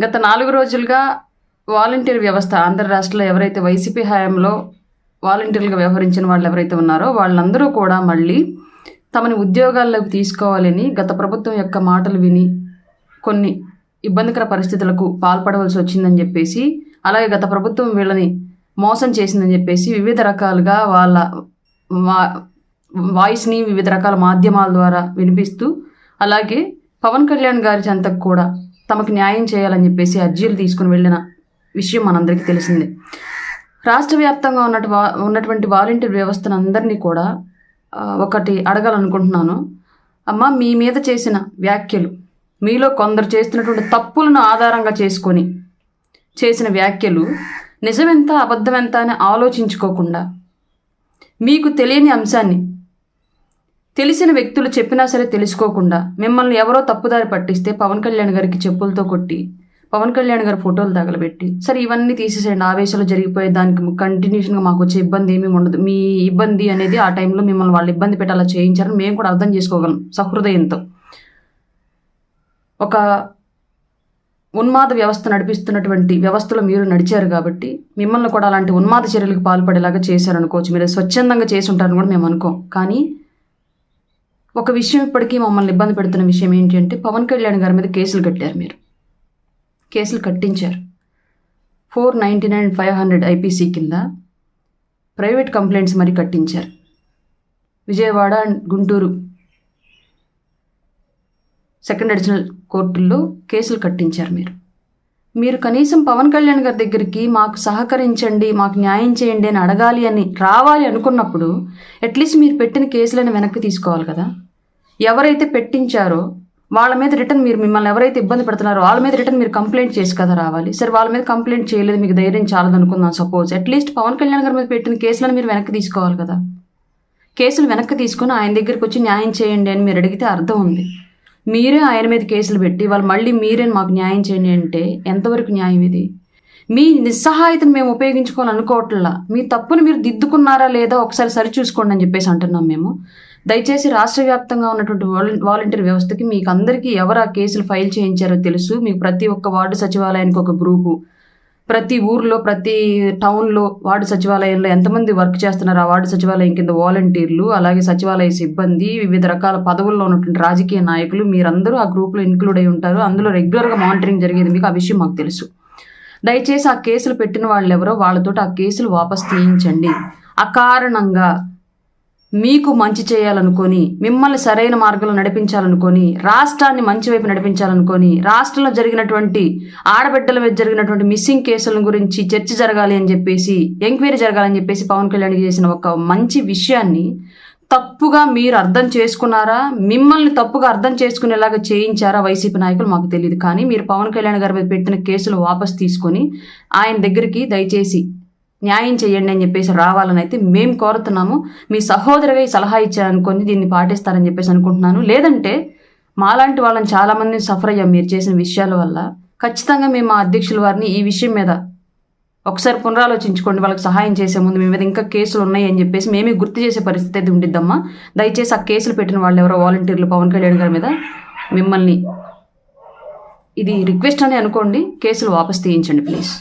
గత నాలుగు రోజులుగా వాలంటీర్ వ్యవస్థ ఆంధ్ర రాష్ట్రంలో ఎవరైతే వైసీపీ హయాంలో వాలంటీర్లుగా వ్యవహరించిన వాళ్ళు ఎవరైతే ఉన్నారో వాళ్ళందరూ కూడా మళ్ళీ తమని ఉద్యోగాల్లోకి తీసుకోవాలని గత ప్రభుత్వం యొక్క మాటలు విని కొన్ని ఇబ్బందికర పరిస్థితులకు పాల్పడవలసి వచ్చిందని చెప్పేసి అలాగే గత ప్రభుత్వం వీళ్ళని మోసం చేసిందని చెప్పేసి వివిధ రకాలుగా వాళ్ళ వాయిస్ని వివిధ రకాల మాధ్యమాల ద్వారా వినిపిస్తూ అలాగే పవన్ కళ్యాణ్ గారి చెంతకు కూడా తమకు న్యాయం చేయాలని చెప్పేసి అర్జీలు తీసుకుని వెళ్ళిన విషయం మనందరికీ తెలిసిందే. రాష్ట్ర వ్యాప్తంగా ఉన్నటు ఉన్నటువంటి వాలంటీర్ వ్యవస్థను అందరినీ కూడా ఒకటి అడగాలనుకుంటున్నాను. అమ్మ మీ మీద చేసిన వ్యాఖ్యలు మీలో కొందరు చేస్తున్నటువంటి తప్పులను ఆధారంగా చేసుకొని చేసిన వ్యాఖ్యలు నిజమెంత అబద్ధమెంత అని ఆలోచించుకోకుండా మీకు తెలియని అంశాన్ని తెలిసిన వ్యక్తులు చెప్పినా సరే తెలుసుకోకుండా మిమ్మల్ని ఎవరో తప్పుదారి పట్టిస్తే పవన్ కళ్యాణ్ గారికి చెప్పులతో కొట్టి పవన్ కళ్యాణ్ గారి ఫోటోలు తగలబెట్టి సరే ఇవన్నీ తీసేసేయండి. ఆవేశాలు జరిగిపోయే దానికి కంటిన్యూషన్గా మాకు వచ్చే ఇబ్బంది ఏమీ ఉండదు. మీ ఇబ్బంది అనేది ఆ టైంలో మిమ్మల్ని వాళ్ళు ఇబ్బంది పెట్టాలా అలా చేయించారని మేము కూడా అర్థం చేసుకోగలం సహృదయంతో. ఒక ఉన్మాద వ్యవస్థ నడిపిస్తున్నటువంటి వ్యవస్థలో మీరు నడిచారు కాబట్టి మిమ్మల్ని కూడా అలాంటి ఉన్మాద చర్యలకు పాల్పడేలాగా చేశారనుకోవచ్చు. మీరు స్వచ్ఛందంగా చేసి ఉంటారని కూడా మేము అనుకోం. కానీ ఒక విషయం ఇప్పటికీ మమ్మల్ని ఇబ్బంది పెడుతున్న విషయం ఏంటంటే పవన్ కళ్యాణ్ గారి మీద కేసులు కట్టారు మీరు. కేసులు కట్టించారు. Four ninety nine five hundred IPC కింద ప్రైవేట్ కంప్లైంట్స్ మరి కట్టించారు. Vijayawada and Guntur second additional కోర్టుల్లో కేసులు కట్టించారు మీరు. మీరు కనీసం పవన్ కళ్యాణ్ గారి దగ్గరికి మాకు సహకరించండి మాకు న్యాయం చేయండి అని అడగాలి అని రావాలి అనుకున్నప్పుడు అట్లీస్ట్ మీరు పెట్టిన కేసులను వెనక్కి తీసుకోవాలి కదా. ఎవరైతే పెట్టించారో వాళ్ళ మీద రిటర్న్ మీరు మిమ్మల్ని ఎవరైతే ఇబ్బంది పెడుతున్నారో వాళ్ళ మీద రిటర్న్ మీరు కంప్లైంట్ చేసి కదా రావాలి. సరే వాళ్ళ మీద కంప్లైంట్ చేయలేదు మీకు ధైర్యం చాలదు అనుకుందాం సపోజ్. అట్లీస్ట్ పవన్ కళ్యాణ్ గారి మీద పెట్టిన కేసులను మీరు వెనక్కి తీసుకోవాలి కదా. కేసులు వెనక్కి తీసుకుని ఆయన దగ్గరికి వచ్చి న్యాయం చేయండి అని మీరు అడిగితే అర్థం ఉంది. మీరే ఆయన మీద కేసులు పెట్టి వాళ్ళు మళ్ళీ మీరే మాకు న్యాయం చేయండి అంటే ఎంతవరకు న్యాయం ఇది? మీ నిస్సహాయతను మేము ఉపయోగించుకోవాలనుకోవట్లా మీ తప్పుని మీరు దిద్దుకున్నారా లేదా ఒకసారి సరిచూసుకోండి అని చెప్పేసి అంటున్నాం మేము. దయచేసి రాష్ట్ర వ్యాప్తంగా ఉన్నటువంటి వాలంటీర్ వ్యవస్థకి మీకు అందరికీ ఎవరు ఆ కేసులు ఫైల్ చేయించారో తెలుసు. మీకు ప్రతి ఒక్క వార్డు సచివాలయానికి ఒక గ్రూపు. ప్రతి ఊర్లో ప్రతి టౌన్లో వార్డు సచివాలయంలో ఎంతమంది వర్క్ చేస్తున్నారు? ఆ వార్డు సచివాలయం కింద వాలంటీర్లు అలాగే సచివాలయ సిబ్బంది వివిధ రకాల పదవుల్లో ఉన్నటువంటి రాజకీయ నాయకులు మీరందరూ ఆ గ్రూప్లో ఇంక్లూడ్ అయి ఉంటారు. అందులో రెగ్యులర్గా మానిటరింగ్ జరిగేది మీకు ఆ విషయం మాకు తెలుసు. దయచేసి ఆ కేసులు పెట్టిన వాళ్ళు ఎవరో వాళ్ళతో ఆ కేసులు వాపస్ తీయించండి. అకారణంగా మీకు మంచి చేయాలనుకొని మిమ్మల్ని సరైన మార్గంలో నడిపించాలనుకొని రాష్ట్రాన్ని మంచి వైపు నడిపించాలనుకొని రాష్ట్రంలో జరిగినటువంటి ఆడబిడ్డల మీద జరిగినటువంటి మిస్సింగ్ కేసుల గురించి చర్చ జరగాలి అని చెప్పేసి ఎంక్వైరీ జరగాలని చెప్పేసి పవన్ కళ్యాణ్ చేసిన ఒక మంచి విషయాన్ని తప్పుగా మీరు అర్థం చేసుకున్నారా? మిమ్మల్ని తప్పుగా అర్థం చేసుకునేలాగా చేయించారా వైసీపీ నాయకులు? మాకు తెలియదు కానీ మీరు పవన్ కళ్యాణ్ గారి మీద పెట్టిన కేసులు వాపస్ తీసుకొని ఆయన దగ్గరికి దయచేసి న్యాయం చేయండి అని చెప్పేసి రావాలని అయితే మేము కోరుతున్నాము. మీ సహోదరిగా ఈ సలహా ఇచ్చారనుకొని దీన్ని పాటిస్తారని చెప్పేసి అనుకుంటున్నాను. లేదంటే మాలాంటి వాళ్ళని చాలామంది సఫర్ అయ్యాం మీరు చేసిన విషయాల వల్ల. ఖచ్చితంగా మేము మా అధ్యక్షుల వారిని ఈ విషయం మీద ఒకసారి పునరాలోచించుకోండి. వాళ్ళకి సహాయం చేసే ముందు మీ మీద ఇంకా కేసులు ఉన్నాయి అని చెప్పేసి మేమే గుర్తు చేసే పరిస్థితి అయితే ఉండిద్దమ్మా. దయచేసి ఆ కేసులు పెట్టిన వాళ్ళు ఎవరో వాలంటీర్లు పవన్ కళ్యాణ్ గారి మీద మిమ్మల్ని ఇది రిక్వెస్ట్ అని అనుకోండి కేసులు వాపస్ తీయించండి ప్లీజ్.